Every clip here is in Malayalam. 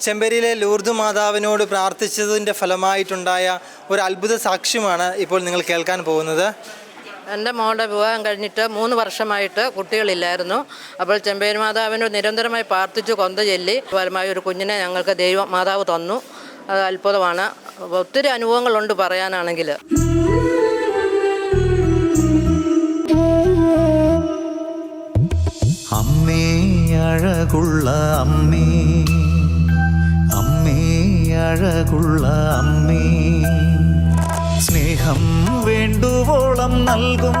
ചെമ്പേരിയിലെ ലൂർദ് മാതാവിനോട് പ്രാർത്ഥിച്ചതിന്റെ ഫലമായിട്ടുണ്ടായ ഒരു അത്ഭുത സാക്ഷ്യമാണ് ഇപ്പോൾ നിങ്ങൾ കേൾക്കാൻ പോകുന്നത്. എന്റെ മോളുടെ വിവാഹം കഴിഞ്ഞിട്ട് മൂന്ന് വർഷമായിട്ട് കുട്ടികളില്ലായിരുന്നു. അപ്പോൾ ചെമ്പേരി മാതാവിനോട് നിരന്തരമായി പ്രാർത്ഥിച്ചു കൊന്ത ചൊല്ലി ഫലമായി ഒരു കുഞ്ഞിനെ ഞങ്ങൾക്ക് ദൈവം മാതാവ് തന്നു. അത് അത്ഭുതമാണ്. ഒത്തിരി അനുഭവങ്ങളുണ്ട് പറയാനാണെങ്കിൽ. അമ്മേ അഴകുള്ള അമ്മേ. അമ്മേ അഴകുള്ള അമ്മേ സ്നേഹം വേണ്ടുവോളം നൽകും.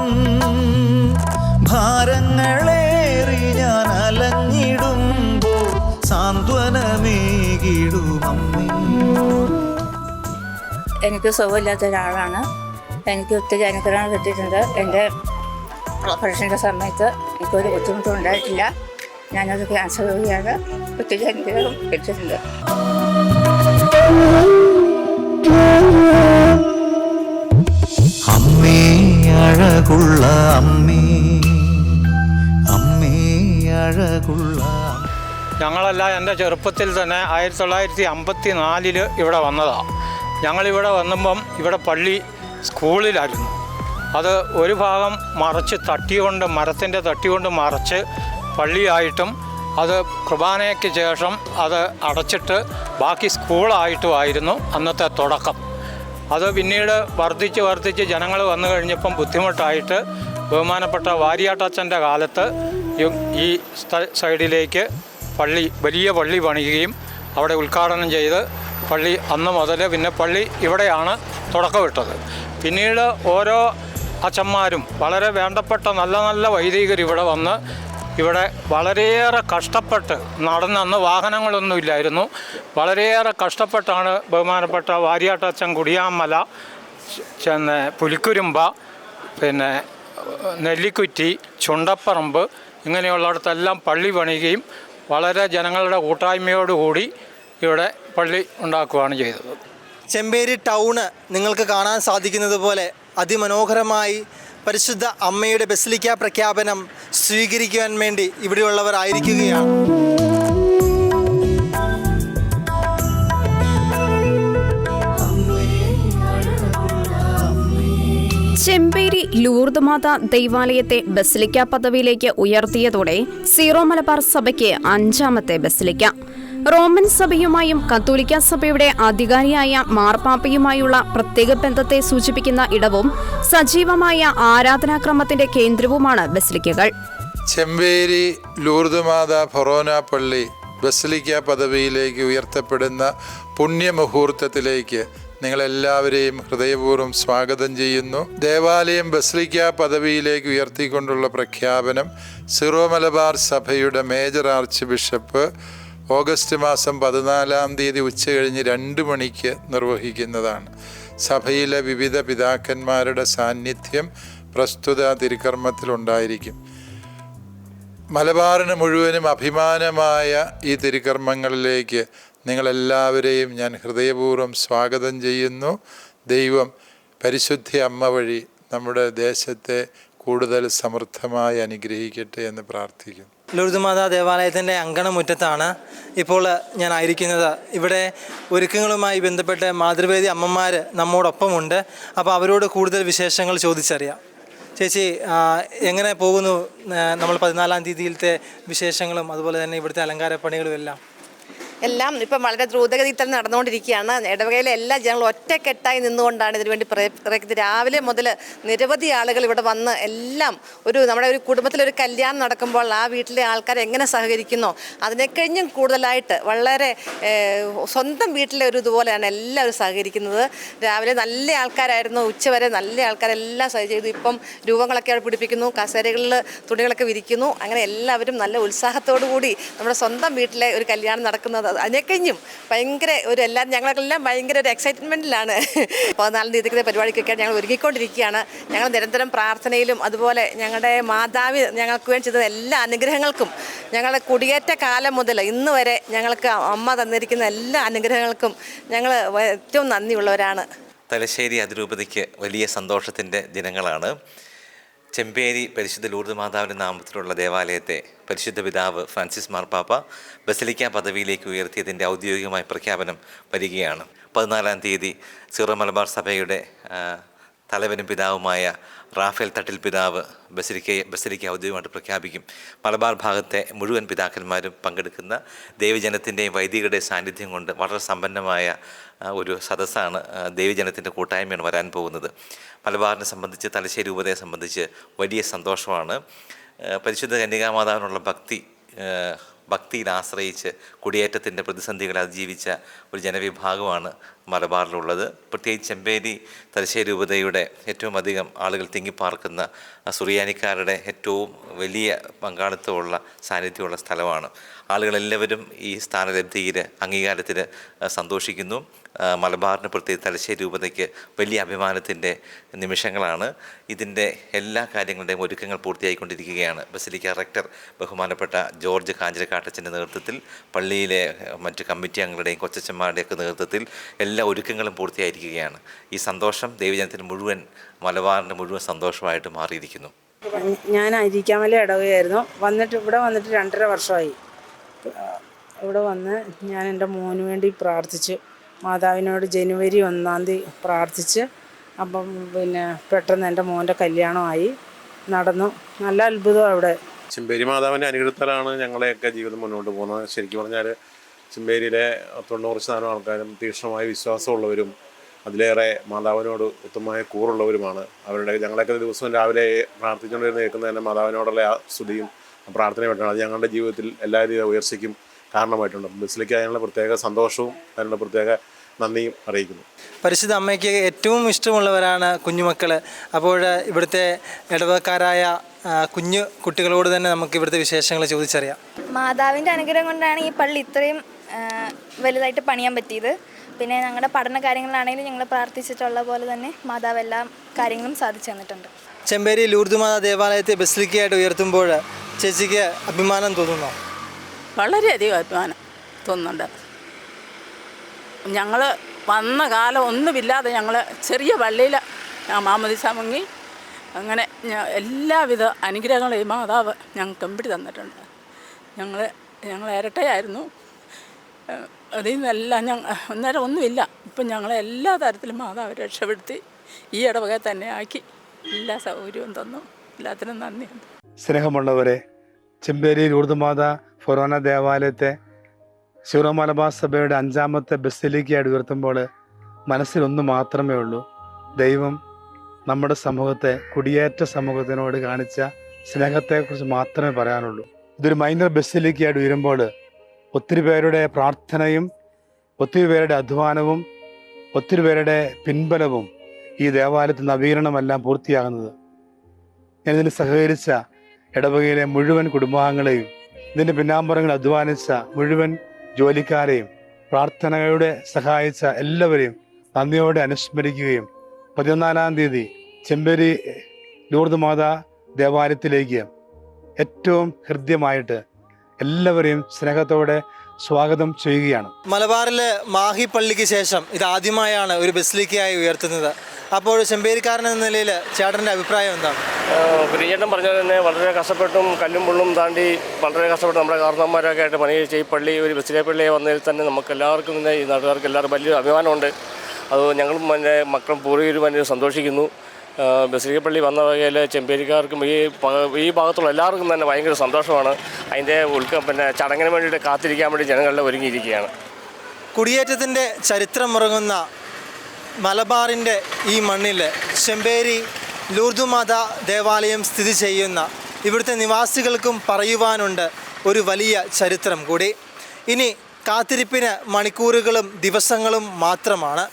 ഭാരങ്ങളേറി ഞാൻ അലഞ്ഞിടുമ്പോൾ സാന്ത്വനമേകിടും അമ്മേ എനിക്ക് സുഖമില്ലാത്ത ഒരാളാണ്. എനിക്ക് ഒത്തിരി അനുഗ്രഹം കിട്ടിയിട്ടുണ്ട്. എന്റെ ഓപ്പറേഷന്റെ സമയത്ത് എനിക്കൊരു ബുദ്ധിമുട്ടും ഉണ്ടായിട്ടില്ല ഞാനത് ക്യാൻസർ രോഗിയാണ്. ഒത്തിരി അനുഗ്രഹം കിട്ടിയിട്ടുണ്ട്. അമ്മേ അഴകുള്ള അമ്മേ. അമ്മേ അഴകുള്ള ഞങ്ങളല്ല എന്റെ ചെറുപ്പത്തിൽ തന്നെ ആയിരത്തി തൊള്ളായിരത്തി അമ്പത്തി നാലിൽ ഇവിടെ വന്നതാണ് ഞങ്ങളിവിടെ വന്നപ്പം ഇവിടെ പള്ളി സ്കൂളിലായിരുന്നു. അത് ഒരു ഭാഗം മറച്ച് തട്ടികൊണ്ട് മരത്തിന്റെ തട്ടികൊണ്ട് മറച്ച് പള്ളിയായിട്ടും അത് കുർബാനയ്ക്ക് ശേഷം അത് അടച്ചിട്ട് ബാക്കി സ്കൂളായിട്ടുമായിരുന്നു അന്നത്തെ തുടക്കം. അത് പിന്നീട് വർദ്ധിച്ച് വർദ്ധിച്ച് ജനങ്ങൾ വന്നു കഴിഞ്ഞപ്പം ബുദ്ധിമുട്ടായിട്ട് ബഹുമാനപ്പെട്ട വാരിയാട്ടച്ചന്റെ കാലത്ത് ഈ- സൈഡിലേക്ക് പള്ളി വലിയ പള്ളി പണിയുകയും അവിടെ ഉദ്ഘാടനം ചെയ്ത് പള്ളി അന്ന് മുതൽ പിന്നെ പള്ളി ഇവിടെയാണ് തുടക്കമിട്ടത്. പിന്നീട് ഓരോ അച്ഛന്മാരും വളരെ വേണ്ടപ്പെട്ട നല്ല നല്ല വൈദികർ ഇവിടെ വന്ന് ഇവിടെ വളരെയേറെ കഷ്ടപ്പെട്ട് നടന്നന്ന് വാഹനങ്ങളൊന്നും ഇല്ലായിരുന്നു. വളരെയേറെ കഷ്ടപ്പെട്ടാണ് ബഹുമാനപ്പെട്ട വാരിയാട്ടച്ചൻ കുടിയാമല ചെന്ന് പുലിക്കുരുമ്പ പിന്നെ നെല്ലിക്കുറ്റി ചുണ്ടപ്പറമ്പ് ഇങ്ങനെയുള്ളിടത്തെല്ലാം പള്ളി പണിയുകയും വളരെ ജനങ്ങളുടെ കൂട്ടായ്മയോടുകൂടി ഇവിടെ പള്ളി ഉണ്ടാക്കുകയാണ് ചെയ്തത്. ചെമ്പേരി ടൗണ് നിങ്ങൾക്ക് കാണാൻ സാധിക്കുന്നത് പോലെ അതിമനോഹരമായി പരിശുദ്ധ അമ്മയുടെ ബസിലിക്ക പ്രഖ്യാപനം സ്വീകരിക്കുവാൻ വേണ്ടി ഇവിടെയുള്ളവർ ആയിരിക്കുകയാണ്. ചെമ്പേരി ലൂർദ് മാത ദൈവാലയത്തെ ബസിലിക്ക പദവിയിലേക്ക് ഉയർത്തിയതോടെ സീറോ മലബാർ സഭയ്ക്ക് അഞ്ചാമത്തെ ബസിലിക്ക. റോമൻ സഭയുമായും കത്തോലിക്ക സഭയുടെ അധികാരിയായ മാർപ്പാപ്പയുമായുള്ള പ്രത്യേക ബന്ധത്തെ സൂചിപ്പിക്കുന്ന ഇടവും സജീവമായ ആരാധനാക്രമത്തിന്റെ കേന്ദ്രവുമാണ് ബസിലിക്കകൾ. ചെമ്പേരി ലൂർദുമാത ഫൊറോന പള്ളി ബസലിക്ക പദവിയിലേക്ക് ഉയർത്തപ്പെടുന്ന പുണ്യമുഹൂർത്തത്തിലേക്ക് നിങ്ങളെല്ലാവരെയും ഹൃദയപൂർവം സ്വാഗതം ചെയ്യുന്നു. ദേവാലയം ബസലിക്ക പദവിയിലേക്ക് ഉയർത്തിക്കൊണ്ടുള്ള പ്രഖ്യാപനം സിറോ മലബാർ സഭയുടെ മേജർ ആർച്ച് ബിഷപ്പ് ഓഗസ്റ്റ് മാസം പതിനാലാം തീയതി ഉച്ചകഴിഞ്ഞ് രണ്ട് മണിക്ക് നിർവഹിക്കുന്നതാണ്. സഭയിലെ വിവിധ പിതാക്കന്മാരുടെ സാന്നിധ്യം പ്രസ്തുത തിരുക്കർമ്മത്തിലുണ്ടായിരിക്കും. മലബാറിന് മുഴുവനും അഭിമാനമായ ഈ തിരുക്കർമ്മങ്ങളിലേക്ക് നിങ്ങളെല്ലാവരെയും ഞാൻ ഹൃദയപൂർവം സ്വാഗതം ചെയ്യുന്നു. ദൈവം പരിശുദ്ധി അമ്മ വഴി നമ്മുടെ ദേശത്തെ കൂടുതൽ സമൃദ്ധമായി അനുഗ്രഹിക്കട്ടെ എന്ന് പ്രാർത്ഥിക്കുന്നു. ലൂർദ് മാതാ ദേവാലയത്തിന്റെ അങ്കണമുറ്റത്താണ് ഇപ്പോൾ ഞാൻ ആയിരിക്കുന്നത്. ഇവിടെ ഒരുക്കങ്ങളുമായി ബന്ധപ്പെട്ട് മാതൃവേദി അമ്മമാർ നമ്മോടൊപ്പമുണ്ട്. അപ്പോൾ അവരോട് കൂടുതൽ വിശേഷങ്ങൾ ചോദിച്ചറിയാം. ചേച്ചി എങ്ങനെ പോകുന്നു? നമ്മൾ പതിനാലാം തീയതിയിലത്തെ വിശേഷങ്ങളും അതുപോലെ തന്നെ ഇവിടുത്തെ അലങ്കാര പണികളും എല്ലാം എല്ലാം ഇപ്പം വളരെ ദ്രുതഗതിയിൽ തന്നെ നടന്നുകൊണ്ടിരിക്കുകയാണ്. ഇടവകയിലെ എല്ലാ ജനങ്ങളും ഒറ്റക്കെട്ടായി നിന്നുകൊണ്ടാണ് ഇതിനുവേണ്ടി പ്രയത്നിക്കുന്നത് രാവിലെ മുതൽ നിരവധി ആളുകൾ ഇവിടെ വന്ന് എല്ലാം ഒരു നമ്മുടെ ഒരു കുടുംബത്തിലൊരു കല്യാണം നടക്കുമ്പോൾ ആ വീട്ടിലെ ആൾക്കാർ എങ്ങനെ സഹകരിക്കുന്നോ? അതിനെക്കഴിഞ്ഞും കൂടുതലായിട്ട് വളരെ സ്വന്തം വീട്ടിലെ ഒരു ഇതുപോലെയാണ് എല്ലാവരും സഹകരിക്കുന്നത്. രാവിലെ നല്ല ആൾക്കാരായിരുന്നു. ഉച്ചവരെ നല്ല ആൾക്കാരെല്ലാം ചെയ്തു. ഇപ്പം രൂപങ്ങളൊക്കെ അവിടെ പിടിപ്പിക്കുന്നു. കസേരകളിൽ തുണികളൊക്കെ വിരിക്കുന്നു. അങ്ങനെ എല്ലാവരും നല്ല ഉത്സാഹത്തോടു കൂടി നമ്മുടെ സ്വന്തം വീട്ടിലെ ഒരു കല്യാണം നടക്കുന്നത് അതിനെക്കഴിഞ്ഞും ഭയങ്കര ഒരു എല്ലാം ഞങ്ങളെല്ലാം ഭയങ്കര ഒരു എക്സൈറ്റ്മെന്റിലാണ് പതിനാലാം തീയതിക്കത്തെ പരിപാടിക്കൊക്കെ ഞങ്ങൾ ഒരുങ്ങിക്കൊണ്ടിരിക്കുകയാണ്. ഞങ്ങൾ നിരന്തരം പ്രാർത്ഥനയിലും അതുപോലെ ഞങ്ങളുടെ മാതാവ് ഞങ്ങൾക്ക് വേണ്ടി ചെയ്ത എല്ലാ അനുഗ്രഹങ്ങൾക്കും ഞങ്ങളുടെ കുടിയേറ്റ കാലം മുതൽ ഇന്ന് വരെ ഞങ്ങൾക്ക് അമ്മ തന്നിരിക്കുന്ന എല്ലാ അനുഗ്രഹങ്ങൾക്കും ഞങ്ങൾ ഏറ്റവും നന്ദിയുള്ളവരാണ്. തലശ്ശേരി അതിരൂപതയ്ക്ക് വലിയ സന്തോഷത്തിന്റെ ദിനങ്ങളാണ്. ചെമ്പേരി പരിശുദ്ധ ലൂർദ് മാതാവിന്റെ നാമത്തിലുള്ള ദേവാലയത്തെ പരിശുദ്ധ പിതാവ് ഫ്രാൻസിസ് മാർപ്പാപ്പ ബസലിക്ക പദവിയിലേക്ക് ഉയർത്തിയതിന്റെ ഔദ്യോഗികമായ പ്രഖ്യാപനം വരികയാണ്. പതിനാലാം തീയതി സിറോ മലബാർ സഭയുടെ തലവനും പിതാവുമായ റാഫേൽ തട്ടിൽ പിതാവ് ബസരിക്കയെ ബസരിക്ക ഔദ്യോഗികമായിട്ട് പ്രഖ്യാപിക്കും. മലബാർ ഭാഗത്തെ മുഴുവൻ പിതാക്കന്മാരും പങ്കെടുക്കുന്ന ദേവിജനത്തിന്റെയും വൈദികരുടെയും സാന്നിധ്യം കൊണ്ട് വളരെ സമ്പന്നമായ ഒരു സദസ്സാണ് ദേവിജനത്തിന്റെ കൂട്ടായ്മയാണ് വരാൻ പോകുന്നത്. മലബാറിനെ സംബന്ധിച്ച് തലശ്ശേരി രൂപതയെ സംബന്ധിച്ച് വലിയ സന്തോഷമാണ്. പരിശുദ്ധ കന്യകാമാതാവിനുള്ള ഭക്തി ഭക്തിയിൽ ആശ്രയിച്ച് കുടിയേറ്റത്തിന്റെ പ്രതിസന്ധികളെ അതിജീവിച്ച ഒരു ജനവിഭാഗമാണ് മലബാറിലുള്ളത്. പ്രത്യേകിച്ച് ചെമ്പേരി തലശ്ശേരി ഉപതയുടെ ഏറ്റവും അധികം ആളുകൾ തിങ്ങിപ്പാർക്കുന്ന സുറിയാനിക്കാരുടെ ഏറ്റവും വലിയ പങ്കാളിത്തമുള്ള സാന്നിധ്യമുള്ള സ്ഥലമാണ്. ആളുകളെല്ലാവരും ഈ സ്ഥാനലബ്ധിയിൽ അംഗീകാരത്തിൽ സന്തോഷിക്കുന്നു. മലബാറിന് പ്രത്യേകിച്ച് തലശ്ശേരി രൂപതയ്ക്ക് വലിയ അഭിമാനത്തിന്റെ നിമിഷങ്ങളാണ്. ഇതിന്റെ എല്ലാ കാര്യങ്ങളുടെയും ഒരുക്കങ്ങൾ പൂർത്തിയായിക്കൊണ്ടിരിക്കുകയാണ്. ബസിലിക്ക റെക്ടർ ബഹുമാനപ്പെട്ട ജോർജ് കാഞ്ഞിരക്കാട്ടച്ചന്റെ നേതൃത്വത്തിൽ പള്ളിയിലെ മറ്റ് കമ്മിറ്റി അംഗങ്ങളുടെയും കൊച്ചച്ചന്മാരുടെയൊക്കെ നേതൃത്വത്തിൽ എല്ലാ ഒരുക്കങ്ങളും പൂർത്തിയായിരിക്കുകയാണ്. ഈ സന്തോഷം ദേവിജനത്തിന് മുഴുവൻ മലബാറിന്റെ മുഴുവൻ സന്തോഷമായിട്ട് മാറിയിരിക്കുന്നു. ഞാൻ അരിക്കാമല ഇടവുകയായിരുന്നു. വന്നിട്ട് ഇവിടെ വന്നിട്ട് രണ്ടര വർഷമായി. ഇവിടെ വന്ന് ഞാൻ എന്റെ മോന് വേണ്ടി പ്രാർത്ഥിച്ചു. മാതാവിനോട് ജനുവരി ഒന്നാം തീയതി പ്രാർത്ഥിച്ച് അപ്പം പിന്നെ പെട്ടെന്ന് എന്റെ മോന്റെ കല്യാണമായി നടന്നു. നല്ല അത്ഭുതം അവിടെ. ചെമ്പേരി മാതാവിന്റെ അനുഗ്രഹത്താലാണ് ഞങ്ങളെയൊക്കെ ജീവിതം മുന്നോട്ട് പോകുന്നത്. ശരിക്കും പറഞ്ഞാൽ ചിമ്പേരിയിലെ തൊണ്ണൂറ് ശതമാനം ആൾക്കാരും തീക്ഷ്ണമായ വിശ്വാസമുള്ളവരും അതിലേറെ മാതാവിനോട് ഉത്തമമായ കൂറുള്ളവരുമാണ്. അവരുടെ ഞങ്ങളൊക്കെ ദിവസവും രാവിലെ പ്രാർത്ഥിച്ചുകൊണ്ടിരുന്ന് കേൾക്കുന്ന തന്നെ മാതാവിനോടുള്ള ആ സ്തുതിയും ആ പ്രാർത്ഥനയും വേണ്ടിയാണ് അത് ഞങ്ങളുടെ ജീവിതത്തിൽ എല്ലാവിധ ഉയർച്ചയ്ക്കും കാരണമായിട്ടുണ്ട്. ബസ്സിലേക്ക് അതിനുള്ള പ്രത്യേക സന്തോഷവും അതിനുള്ള പ്രത്യേക നന്ദിയും അറിയിക്കുന്നു. പരിശുദ്ധ അമ്മയ്ക്ക് ഏറ്റവും ഇഷ്ടമുള്ളവരാണ് കുഞ്ഞുമക്കൾ അപ്പോൾ ഇവിടുത്തെ ഇടവക്കാരായ കുഞ്ഞു കുട്ടികളോട് തന്നെ നമുക്ക് ഇവിടുത്തെ വിശേഷങ്ങൾ ചോദിച്ചറിയാം. മാതാവിന്റെ അനുഗ്രഹം കൊണ്ടാണ് ഈ പള്ളി ഇത്രയും വലുതായിട്ട് പണിയാൻ പറ്റിയത്. പിന്നെ ഞങ്ങളുടെ പഠന കാര്യങ്ങളിലാണെങ്കിലും ഞങ്ങൾ പ്രാർത്ഥിച്ചിട്ടുള്ള പോലെ തന്നെ മാതാവ് എല്ലാ കാര്യങ്ങളും സാധിച്ചു തന്നിട്ടുണ്ട്. ചെമ്പേരി ലൂർദുമാത ദേവാലയത്തെ ബസിലിക്കയായിട്ട് ഉയർത്തുമ്പോൾ ചേച്ചിക്ക് അഭിമാനം തോന്നുന്നു? വളരെയധികം അഭിമാനം തോന്നുന്നുണ്ട്. ഞങ്ങൾ വന്ന കാലം ഒന്നുമില്ലാതെ ഞങ്ങൾ ചെറിയ പള്ളിയിൽ മാമതിസ മുങ്ങി അങ്ങനെ എല്ലാവിധ അനുഗ്രഹങ്ങളും ഈ മാതാവ് ഞങ്ങൾക്ക് എമ്പിടി തന്നിട്ടുണ്ട്. ഞങ്ങൾ ഞങ്ങൾ ഇരട്ടയായിരുന്നു. അതിൽ നിന്നെല്ലാം ഞങ്ങൾ അന്നേരം ഒന്നുമില്ല. ഇപ്പം ഞങ്ങളെ എല്ലാ തരത്തിലും മാതാവ് രക്ഷപ്പെടുത്തി ഈ ഇടവക തന്നെ ആക്കി. എല്ലാ സൗകര്യവും തന്നു. എല്ലാത്തിനും നന്ദിയുണ്ട്. സ്നേഹമുള്ളവരെ ചെമ്പേരി ലൂർദുമാത ഫൊറോന ദേവാലയത്തെ ശിവറ സഭയുടെ അഞ്ചാമത്തെ ബസിലിക്കയായിട്ട് ഉയർത്തുമ്പോൾ മനസ്സിലൊന്ന് മാത്രമേ ഉള്ളൂ. ദൈവം നമ്മുടെ സമൂഹത്തെ കുടിയേറ്റ സമൂഹത്തിനോട് കാണിച്ച സ്നേഹത്തെക്കുറിച്ച് മാത്രമേ പറയാനുള്ളൂ. ഇതൊരു മൈനർ ബസിലിക്കയായിട്ട് ഉയരുമ്പോൾ ഒത്തിരി പേരുടെ പ്രാർത്ഥനയും ഒത്തിരി പേരുടെ അധ്വാനവും ഒത്തിരി പേരുടെ പിൻബലവും ഈ ദേവാലയത്തിൽ നവീകരണമെല്ലാം പൂർത്തിയാകുന്നത്. ഞാൻ ഇതിന് സഹകരിച്ച ഇടവകയിലെ മുഴുവൻ കുടുംബാംഗങ്ങളെയും ഇതിന്റെ പിന്നാമ്പുറങ്ങൾ അധ്വാനിച്ച മുഴുവൻ ജോലിക്കാരെയും പ്രാർത്ഥനകളുടെ സഹായിച്ച എല്ലാവരെയും നന്ദിയോടെ അനുസ്മരിക്കുകയും പതിനാലാം തീയതി ചെമ്പേരി ലൂർദ് മാതാ ദേവാലയത്തിലേക്ക് ഏറ്റവും ഹൃദ്യമായിട്ട് എല്ലാവരെയും സ്നേഹത്തോടെ സ്വാഗതം ചെയ്യുകയാണ്. മലബാറിലെ മാഹി പള്ളിക്ക് ശേഷം ഇത് ആദ്യമായാണ് ഒരു ബസിലിക്കയായി ഉയർത്തുന്നത്. അപ്പോൾ ചെമ്പേരിക്കാരൻ എന്ന നിലയിൽ ചേട്ടന്റെ അഭിപ്രായം എന്താണ്? പ്രിയേട്ടൻ പറഞ്ഞത് തന്നെ വളരെ കഷ്ടപ്പെട്ടും കല്ലും പുള്ളും താണ്ടി വളരെ കഷ്ടപ്പെട്ട് നമ്മുടെ കാരണവന്മാരൊക്കെ ആയിട്ട് പണി ചെയ്ത് ഈ പള്ളി ഒരു ബസ്സിലെ പള്ളിയെ വന്നതിൽ തന്നെ നമുക്ക് എല്ലാവർക്കും തന്നെ ഈ നാട്ടുകാർക്ക് എല്ലാവർക്കും വലിയ അഭിമാനമുണ്ട്. അത് ഞങ്ങളും എന്റെ മക്കളും പൂർവികരും തന്നെ സന്തോഷിക്കുന്നു. ബസിലിക്ക പള്ളി വന്ന വകയിൽ ചെമ്പേരിക്കാർക്കും ഈ ഈ ഭാഗത്തുള്ള എല്ലാവർക്കും തന്നെ ഭയങ്കര സന്തോഷമാണ്. അതിന്റെ ഉൾക്ക പിന്നെ ചടങ്ങിന് വേണ്ടിയിട്ട് കാത്തിരിക്കാൻ വേണ്ടി ജനങ്ങളുടെ ഒരുങ്ങിയിരിക്കുകയാണ്. കുടിയേറ്റത്തിന്റെ ചരിത്രമുറങ്ങുന്ന മലബാറിന്റെ ഈ മണ്ണിൽ ചെമ്പേരി ലൂർദുമാത ദേവാലയം സ്ഥിതി ചെയ്യുന്ന ഇവിടുത്തെ നിവാസികൾക്കും പറയുവാനുണ്ട് ഒരു വലിയ ചരിത്രം കൂടി. ഇനി കാത്തിരിപ്പിന് മണിക്കൂറുകളും ദിവസങ്ങളും മാത്രമാണ്.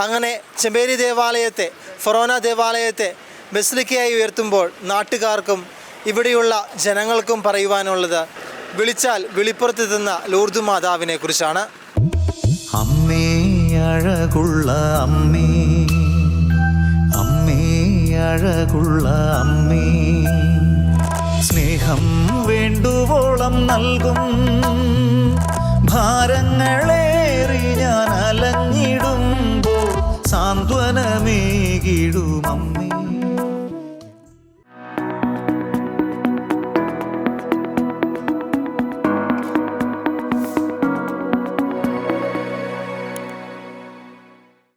അങ്ങനെ ചെമ്പേരി ദേവാലയത്തെ ഫൊറോന ദേവാലയത്തെ ബസിലിക്കയായി ഉയർത്തുമ്പോൾ നാട്ടുകാർക്കും ഇവിടെയുള്ള ജനങ്ങൾക്കും പറയുവാനുള്ളത് വിളിച്ചാൽ വിളിപ്പുറത്തെത്തുന്ന ലൂർദു മാതാവിനെ കുറിച്ചാണ്. അമ്മേ അമ്മേ. അമ്മേ അമ്മേ. സ്നേഹം വേണ്ടുവോളം നൽകും ഭാരങ്ങളെ